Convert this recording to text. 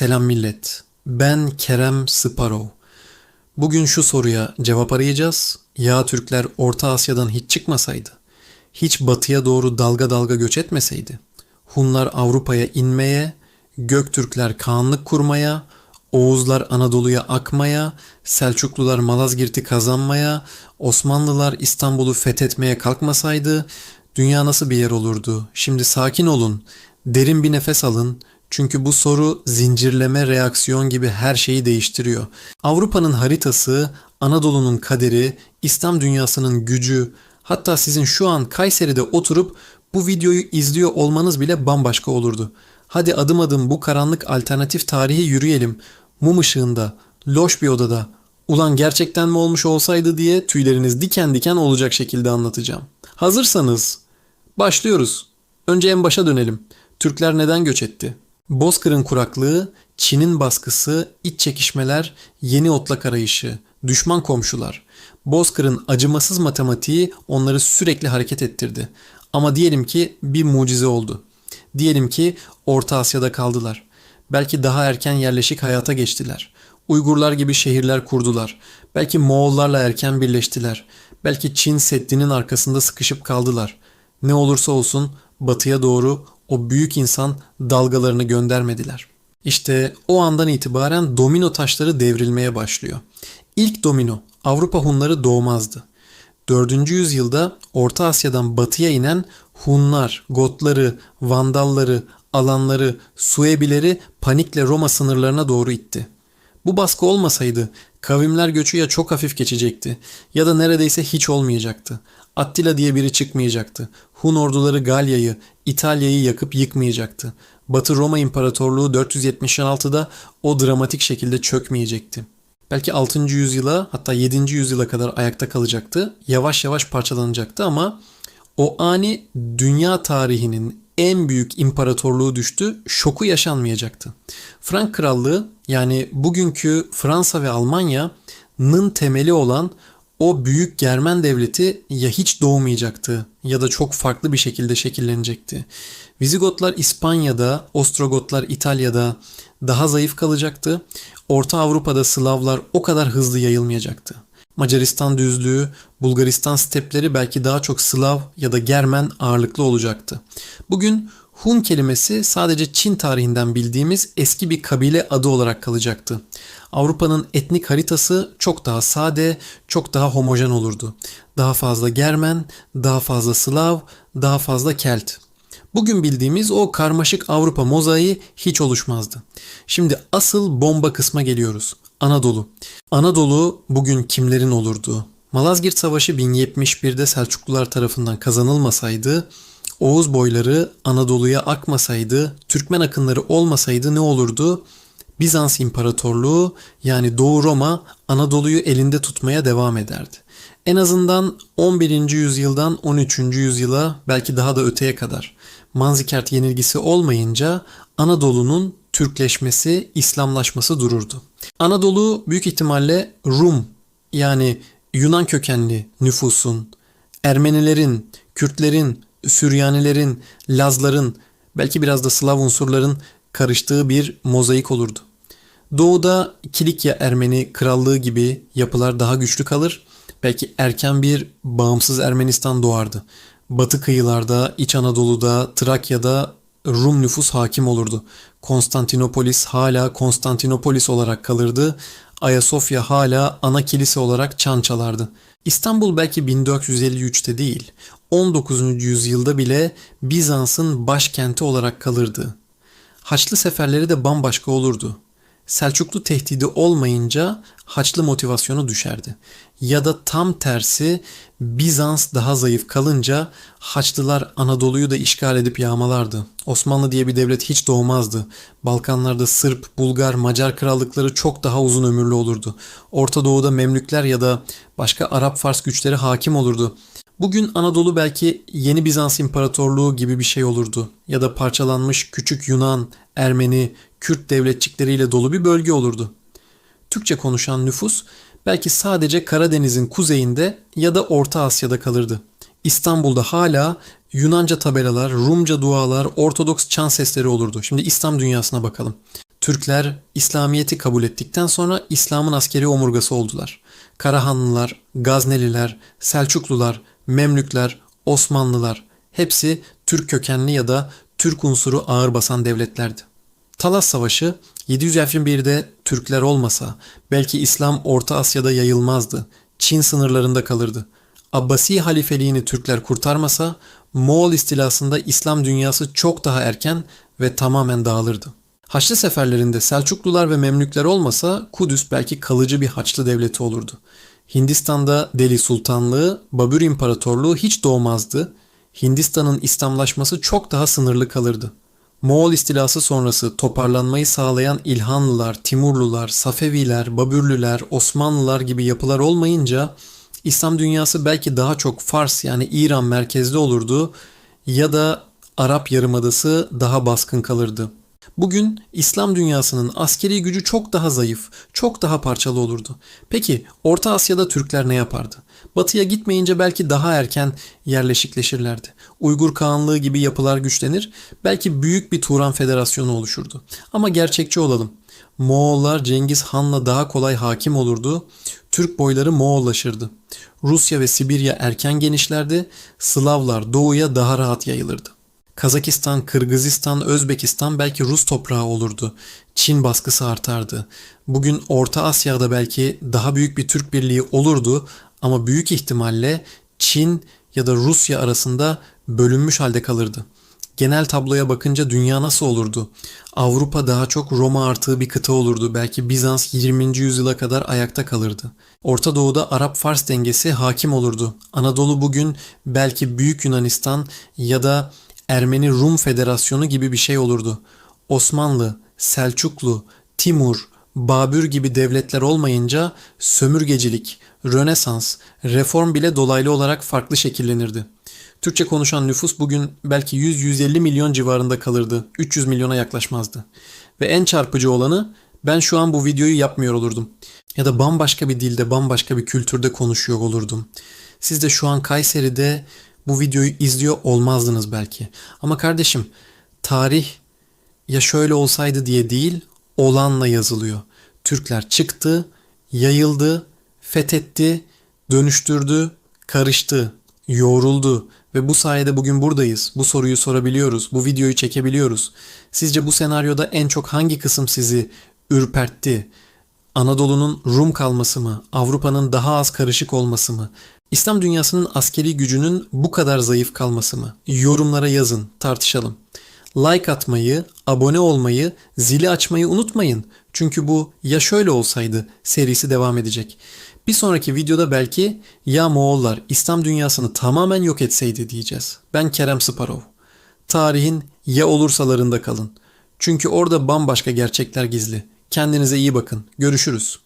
Selam millet. Ben Kerem Sıparov. Bugün şu soruya cevap arayacağız. Ya Türkler Orta Asya'dan hiç çıkmasaydı? Hiç batıya doğru dalga dalga göç etmeseydi? Hunlar Avrupa'ya inmeye, Göktürkler Kağanlık kurmaya, Oğuzlar Anadolu'ya akmaya, Selçuklular Malazgirt'i kazanmaya, Osmanlılar İstanbul'u fethetmeye kalkmasaydı dünya nasıl bir yer olurdu? Şimdi sakin olun, derin bir nefes alın. Çünkü bu soru zincirleme reaksiyon gibi her şeyi değiştiriyor. Avrupa'nın haritası, Anadolu'nun kaderi, İslam dünyasının gücü, hatta sizin şu an Kayseri'de oturup bu videoyu izliyor olmanız bile bambaşka olurdu. Hadi adım adım bu karanlık alternatif tarihi yürüyelim. Mum ışığında, loş bir odada. Ulan gerçekten mi olmuş olsaydı diye tüyleriniz diken diken olacak şekilde anlatacağım. Hazırsanız başlıyoruz. Önce en başa dönelim. Türkler neden göç etti? Bozkır'ın kuraklığı, Çin'in baskısı, iç çekişmeler, yeni otlak arayışı, düşman komşular. Bozkır'ın acımasız matematiği onları sürekli hareket ettirdi. Ama diyelim ki bir mucize oldu. Diyelim ki Orta Asya'da kaldılar. Belki daha erken yerleşik hayata geçtiler. Uygurlar gibi şehirler kurdular. Belki Moğollarla erken birleştiler. Belki Çin Seddi'nin arkasında sıkışıp kaldılar. Ne olursa olsun batıya doğru o büyük insan dalgalarını göndermediler. İşte o andan itibaren domino taşları devrilmeye başlıyor. İlk domino Avrupa Hunları doğmazdı. 4. yüzyılda Orta Asya'dan batıya inen Hunlar, Gotları, Vandalları, Alanları, Suebileri panikle Roma sınırlarına doğru itti. Bu baskı olmasaydı kavimler göçü ya çok hafif geçecekti ya da neredeyse hiç olmayacaktı. Attila diye biri çıkmayacaktı. Hun orduları Galya'yı, İtalya'yı yakıp yıkmayacaktı. Batı Roma İmparatorluğu 476'da o dramatik şekilde çökmeyecekti. Belki 6. yüzyıla hatta 7. yüzyıla kadar ayakta kalacaktı. Yavaş yavaş parçalanacaktı ama o ani dünya tarihinin en büyük imparatorluğu düştü, şoku yaşanmayacaktı. Frank Krallığı yani bugünkü Fransa ve Almanya'nın temeli olan o büyük Germen devleti ya hiç doğmayacaktı ya da çok farklı bir şekilde şekillenecekti. Vizigotlar İspanya'da, Ostrogotlar İtalya'da daha zayıf kalacaktı. Orta Avrupa'da Slavlar o kadar hızlı yayılmayacaktı. Macaristan düzlüğü, Bulgaristan stepleri belki daha çok Slav ya da Germen ağırlıklı olacaktı. Bugün Hun kelimesi sadece Çin tarihinden bildiğimiz eski bir kabile adı olarak kalacaktı. Avrupa'nın etnik haritası çok daha sade, çok daha homojen olurdu. Daha fazla Germen, daha fazla Slav, daha fazla Kelt. Bugün bildiğimiz o karmaşık Avrupa mozaiği hiç oluşmazdı. Şimdi asıl bomba kısma geliyoruz. Anadolu. Anadolu bugün kimlerin olurdu? Malazgirt Savaşı 1071'de Selçuklular tarafından kazanılmasaydı, Oğuz boyları Anadolu'ya akmasaydı, Türkmen akınları olmasaydı ne olurdu? Bizans İmparatorluğu yani Doğu Roma Anadolu'yu elinde tutmaya devam ederdi. En azından 11. yüzyıldan 13. yüzyıla belki daha da öteye kadar Manzikert yenilgisi olmayınca Anadolu'nun Türkleşmesi, İslamlaşması dururdu. Anadolu büyük ihtimalle Rum yani Yunan kökenli nüfusun, Ermenilerin, Kürtlerin, Süryanilerin, Lazların, belki biraz da Slav unsurların karıştığı bir mozaik olurdu. Doğuda Kilikya Ermeni krallığı gibi yapılar daha güçlü kalır. Belki erken bir bağımsız Ermenistan doğardı. Batı kıyılarda, İç Anadolu'da, Trakya'da Rum nüfus hakim olurdu. Konstantinopolis hala Konstantinopolis olarak kalırdı. Ayasofya hala ana kilise olarak çan çalardı. İstanbul belki 1453'te değil, 19. yüzyılda bile Bizans'ın başkenti olarak kalırdı. Haçlı seferleri de bambaşka olurdu. Selçuklu tehdidi olmayınca Haçlı motivasyonu düşerdi. Ya da tam tersi Bizans daha zayıf kalınca Haçlılar Anadolu'yu da işgal edip yağmalardı. Osmanlı diye bir devlet hiç doğmazdı. Balkanlarda Sırp, Bulgar, Macar krallıkları çok daha uzun ömürlü olurdu. Orta Doğu'da Memlükler ya da başka Arap Fars güçleri hakim olurdu. Bugün Anadolu belki yeni Bizans İmparatorluğu gibi bir şey olurdu ya da parçalanmış küçük Yunan, Ermeni, Kürt devletçikleriyle dolu bir bölge olurdu. Türkçe konuşan nüfus belki sadece Karadeniz'in kuzeyinde ya da Orta Asya'da kalırdı. İstanbul'da hala Yunanca tabelalar, Rumca dualar, Ortodoks çan sesleri olurdu. Şimdi İslam dünyasına bakalım. Türkler İslamiyet'i kabul ettikten sonra İslam'ın askeri omurgası oldular. Karahanlılar, Gazneliler, Selçuklular, Memlükler, Osmanlılar hepsi Türk kökenli ya da Türk unsuru ağır basan devletlerdi. Talas Savaşı 751'de Türkler olmasa belki İslam Orta Asya'da yayılmazdı. Çin sınırlarında kalırdı. Abbasi halifeliğini Türkler kurtarmasa Moğol istilasında İslam dünyası çok daha erken ve tamamen dağılırdı. Haçlı seferlerinde Selçuklular ve Memlükler olmasa Kudüs belki kalıcı bir Haçlı devleti olurdu. Hindistan'da Deli Sultanlığı, Babür İmparatorluğu hiç doğmazdı. Hindistan'ın İslamlaşması çok daha sınırlı kalırdı. Moğol istilası sonrası toparlanmayı sağlayan İlhanlılar, Timurlular, Safeviler, Babürlüler, Osmanlılar gibi yapılar olmayınca İslam dünyası belki daha çok Fars yani İran merkezli olurdu ya da Arap Yarımadası daha baskın kalırdı. Bugün İslam dünyasının askeri gücü çok daha zayıf, çok daha parçalı olurdu. Peki Orta Asya'da Türkler ne yapardı? Batıya gitmeyince belki daha erken yerleşikleşirlerdi. Uygur Kağanlığı gibi yapılar güçlenir, belki büyük bir Turan Federasyonu oluşurdu. Ama gerçekçi olalım. Moğollar Cengiz Han'la daha kolay hakim olurdu. Türk boyları Moğollaşırdı. Rusya ve Sibirya erken genişlerdi. Slavlar doğuya daha rahat yayılırdı. Kazakistan, Kırgızistan, Özbekistan belki Rus toprağı olurdu. Çin baskısı artardı. Bugün Orta Asya'da belki daha büyük bir Türk birliği olurdu ama büyük ihtimalle Çin ya da Rusya arasında bölünmüş halde kalırdı. Genel tabloya bakınca dünya nasıl olurdu? Avrupa daha çok Roma artığı bir kıta olurdu. Belki Bizans 20. yüzyıla kadar ayakta kalırdı. Orta Doğu'da Arap-Fars dengesi hakim olurdu. Anadolu bugün belki Büyük Yunanistan ya da Ermeni-Rum Federasyonu gibi bir şey olurdu. Osmanlı, Selçuklu, Timur, Babür gibi devletler olmayınca sömürgecilik, Rönesans, reform bile dolaylı olarak farklı şekillenirdi. Türkçe konuşan nüfus bugün belki 100-150 milyon civarında kalırdı. 300 milyona yaklaşmazdı. Ve en çarpıcı olanı ben şu an bu videoyu yapmıyor olurdum. Ya da bambaşka bir dilde, bambaşka bir kültürde konuşuyor olurdum. Siz de şu an Kayseri'de bu videoyu izliyor olmazdınız belki. Ama kardeşim tarih ya şöyle olsaydı diye değil, olanla yazılıyor. Türkler çıktı, yayıldı, fethetti, dönüştürdü, karıştı, yoğruldu ve bu sayede bugün buradayız. Bu soruyu sorabiliyoruz, bu videoyu çekebiliyoruz. Sizce bu senaryoda en çok hangi kısım sizi ürpertti? Anadolu'nun Rum kalması mı? Avrupa'nın daha az karışık olması mı? İslam dünyasının askeri gücünün bu kadar zayıf kalması mı? Yorumlara yazın, tartışalım. Like atmayı, abone olmayı, zili açmayı unutmayın. Çünkü bu ya şöyle olsaydı serisi devam edecek. Bir sonraki videoda belki ya Moğollar İslam dünyasını tamamen yok etseydi diyeceğiz. Ben Kerem Sıparov. Tarihin ya olursalarında kalın. Çünkü orada bambaşka gerçekler gizli. Kendinize iyi bakın. Görüşürüz.